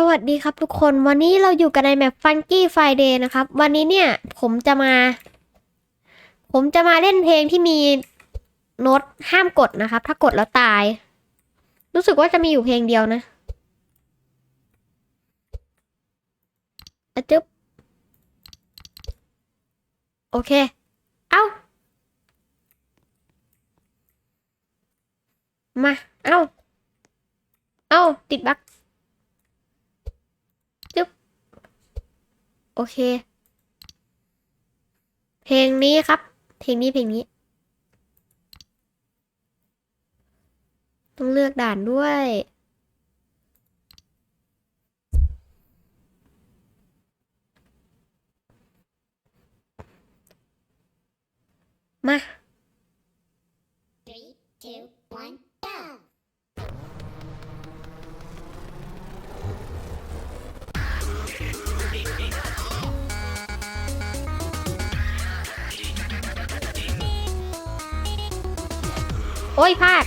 สวัสดีครับทุกคนวันนี้เราอยู่กันในแมป Funky Friday นะครับ วันนี้เนี่ยผมจะมา ผมจะมาเล่นเพลงที่มีโน้ตห้ามกดนะครับ ถ้ากดแล้วตาย รู้สึกว่าจะมีอยู่เพลงเดียวนะอะจึ๊บโอเค เอ้า มา เอ้า เอ้า ติดบั๊ก โอเค เพลงนี้ครับ เพลงนี้เพลงนี้ ต้องเลือกด่านด้วย มา Three, two, one, โอ้ยพลาด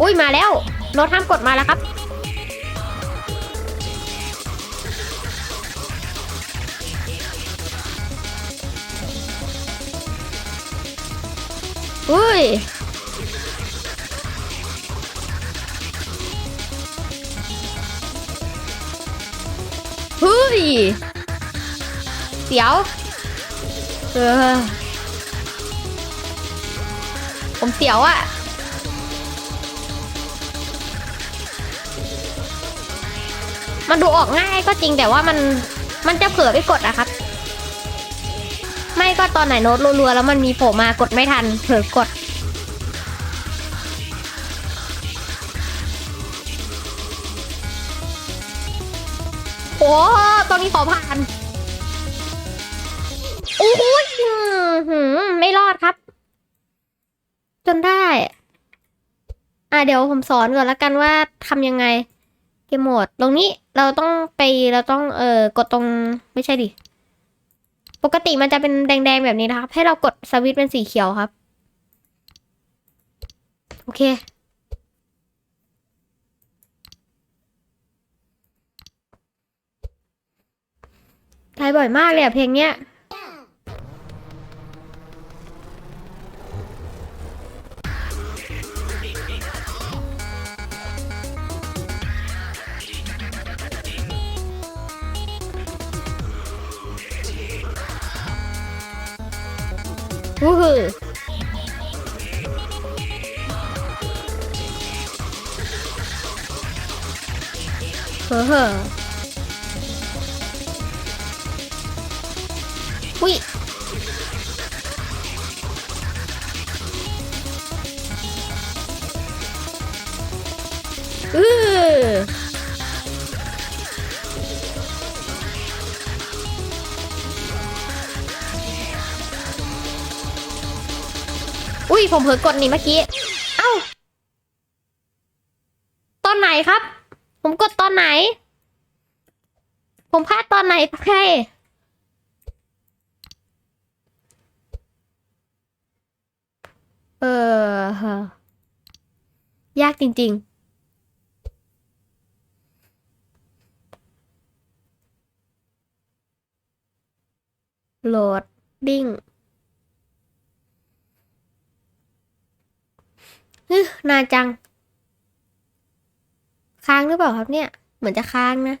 อุ้ยมาแล้วโน้ตห้ามกดมาแล้วครับ อุ้ยเฮ้ยเสียวเออ ผมเสียวอะ่ะมันดูออกง่ายก็จริงแต่ว่ามันมันจะเผลอไปกดอะครับ ไม่ก็ตอนไหนโน้ตรัวๆแล้วมันมีโผล่มากดไม่ทันเผลอกด โอ้ตอนนี้ขอผ่าน จนได้ อะเดี๋ยวผมสอนก่อนละกันว่าทำยังไง เกมโหมดตรงนี้เราต้องไปเราต้องเอ่อกดตรงไม่ใช่ดิ ปกติมันจะเป็นแดงๆแบบนี้นะครับ ให้เรากดสวิตช์เป็นสีเขียวครับ โอเคใช้บ่อยมากเลยอะเพลงเนี้ย เฮ้อเฮ้ออุ้ยอืออุ้ย ผมเผลอกดนี่เมื่อกี้ เอ้า ตอนไหนครับ ผมกดตอนไหน ผมพลาดตอนไหนใครเออ ยากจริง ๆโหลดดิ้งนานจัง ค้างหรือเปล่าครับเนี่ย เหมือนจะค้างนะ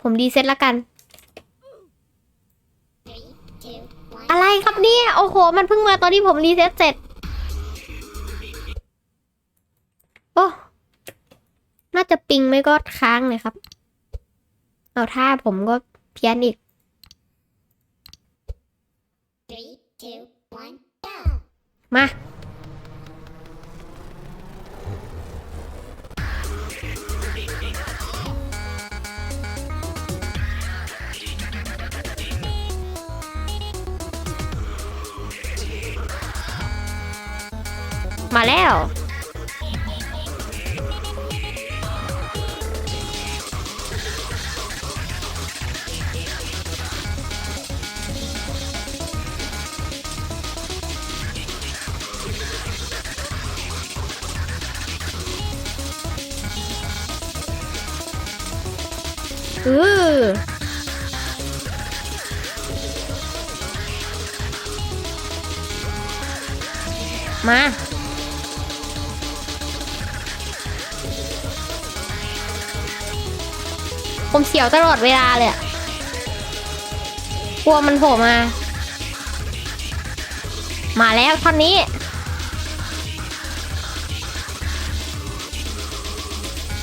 ผมดีเซ็ตละกัน Three, two, อะไรครับเนี่ย โอ้โห มันเพิ่งมาตอนที่ผมรีเซ็ตเสร็จ โอ้ น่าจะปิงไม่ก็ค้างเลยครับ เอาท่าผมก็เพี้ยนอีก Three, two, one, go! มา มาแล้ว มา ผมเสียวตลอดเวลาเลยกลัวมันโผล่มา มาแล้วท่อนนี้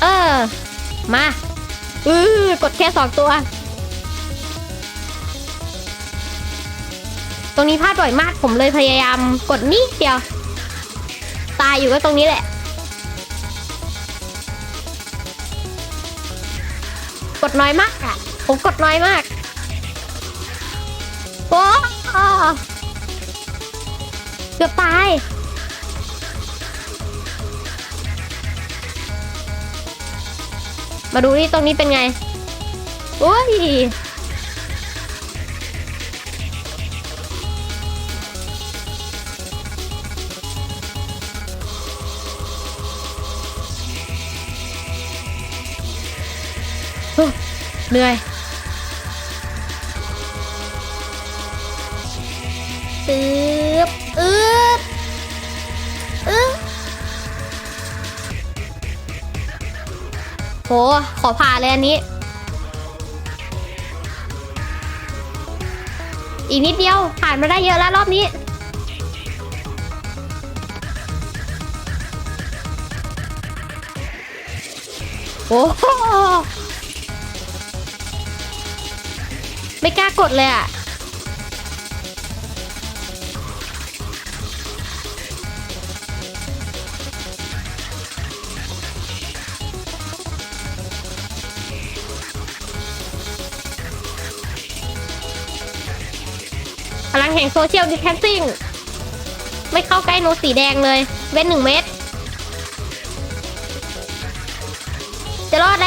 เออ มาอือกดแค่สองตัว ตรงนี้พลาดบ่อยมากผมเลยพยายามกดนิดเดียวายอยู่ก็ตรงนี้แหละ กดน้อยมากอะผมกดน้อยมากโอ้เกือบตายมาดูนี่ตรงนี้เป็นไง โอ้ย เหนื่อยตึ๊บอึ๊บอึ๊บโห ขอผ่าเลยอันนี้ อีกนิดเดียว ผ่านมาได้เยอะแล้วรอบนี้โอ้ ไม่กล้ากดเลยอะพลังแห่งโซเชียลดิสแทนซิ่ง ไม่เข้าใกล้โนตสีแดงเลย เว้นหนึ่งเมตร จะรอดแล้ว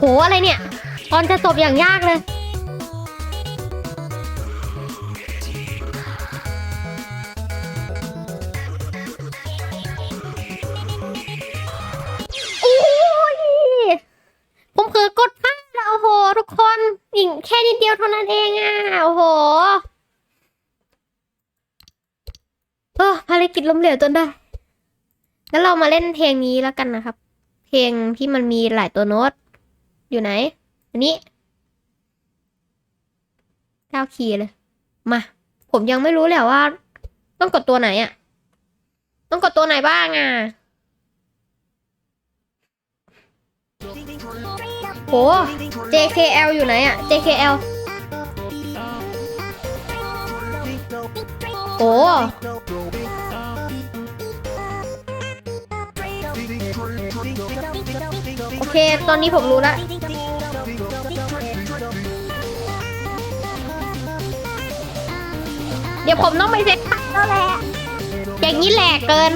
โหอะไรเนี่ยตอนจะจบอย่างยากเลย โอ้ย ผมเผลอกดพลาดแล้วโอ้โห ทุกคนอีกแค่นิดเดียวเท่านั้นเองอะ โอ้โหเออภารกิจล้มเหลวจนได้แล้วเรามาเล่นเพลงนี้แล้วกันนะครับ เพลงที่มันมีหลายตัวโน้ต อยู่ไหน อันนี้เก้าคีย์เลย มา ผมยังไม่รู้แหละว่า ต้องกดตัวไหนอะ ต้องกดตัวไหนบ้างอะโห JKL อยู่ไหนอะ JKL โอ้โอเค ตอนนี้ผมรู้แล้ว เดี๋ยวผมต้องไปเซ็ตพักแล้วแหละ อย่างนี้แหลกเกิน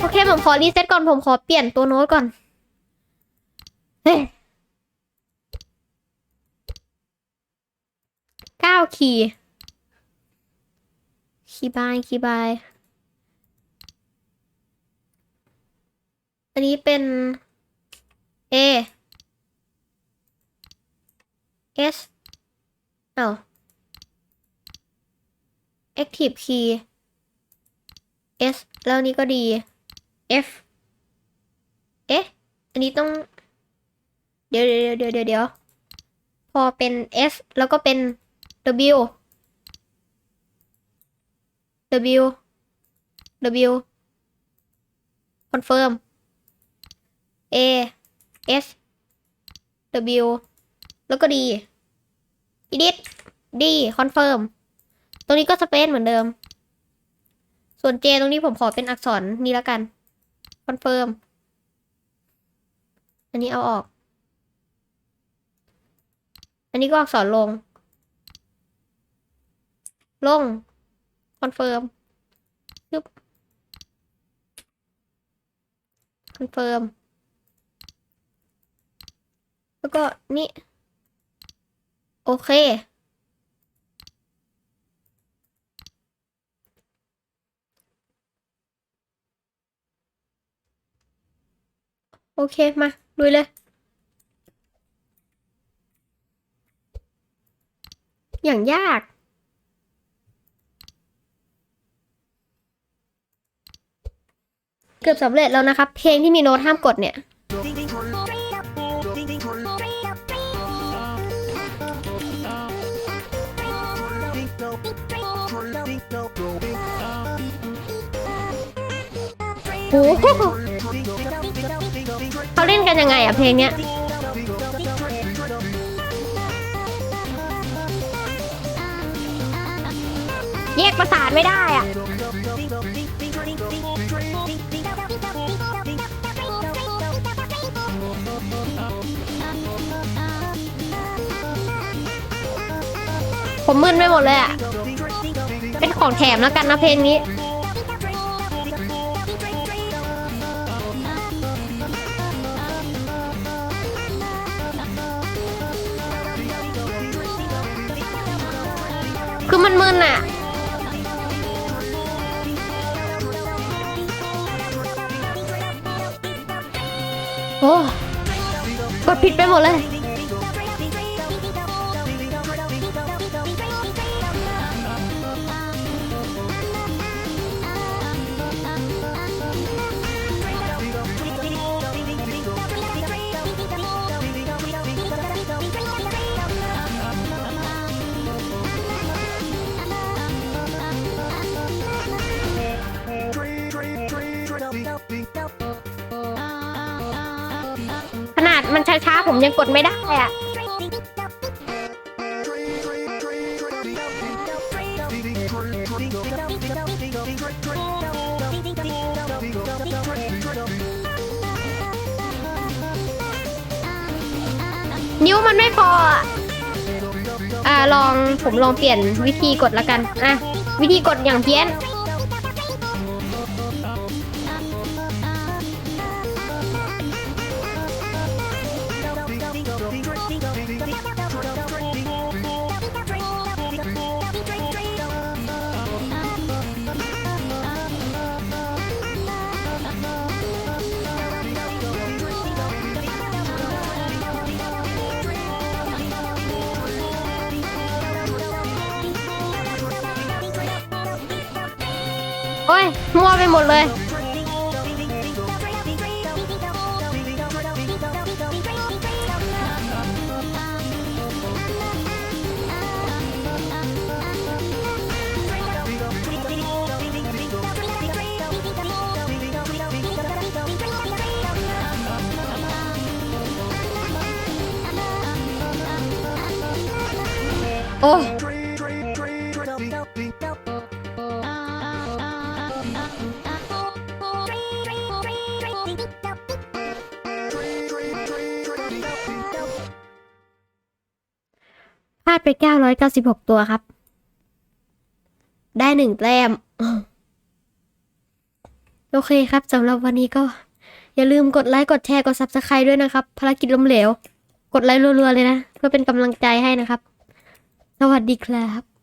โอเคผมขอรีเซ็ตก่อนผมขอเปลี่ยนตัวโน้ตก่อน เฮ้ยเก้าคีย์คีย์บายคีย์บาย อันนี้เป็น A S เอ้า Active Key S แล้วนนี้ก็ดี F เอ๊ะ อันนี้ต้อง เดี๋ยวเดี๋ยวเดี๋ยวเดี๋ยวเดี๋ยวพอเป็น S แล้วก็เป็น W W W confirm A S W แล้วก็ D edit D confirm ตรงนี้ก็สเปซเหมือนเดิม ส่วน J ตรงนี้ผมขอเป็นอักษรนี้แล้วกัน confirm อันนี้เอาออก อันนี้ก็อักษรลง ลง คอนเฟิร์มปึ๊บคอนเฟิร์ม แล้วก็นี่ โอเค โอเค มาลุยเลย อย่างยาก เกือบสำเร็จแล้วนะครับ เพลงที่มีโน้ตห้ามกดเนี่ย โอ้ เขาเล่นกันยังไงอะเพลงเนี้ยแยกประสานไม่ได้อะผมมึนไปหมดเลยอะเป็นของแถมแล้วกันนะเพลงนี้ คือมันมึนอะโอ้กดผิดไปหมดเลย ผมยังกดไม่ได้อะนิ้วมันไม่พออะอ่าลองผมลองเปลี่ยนวิธีกดละกัน อะ วิธีกดอย่างเพี้ยน โอ้ยมั่วไปหมดเลย โอ้ พลาดไป 996 ตัวครับ ได้หนึ่งแต้ม โอเคครับสำหรับวันนี้ก็ อย่าลืมกดไลค์ กดแชร์ กด Subscribe ด้วยนะครับ ภารกิจล้มเหลว กดไลค์รัวๆเลยนะ เพื่อเป็นกำลังใจให้นะครับ สวัสดีครับ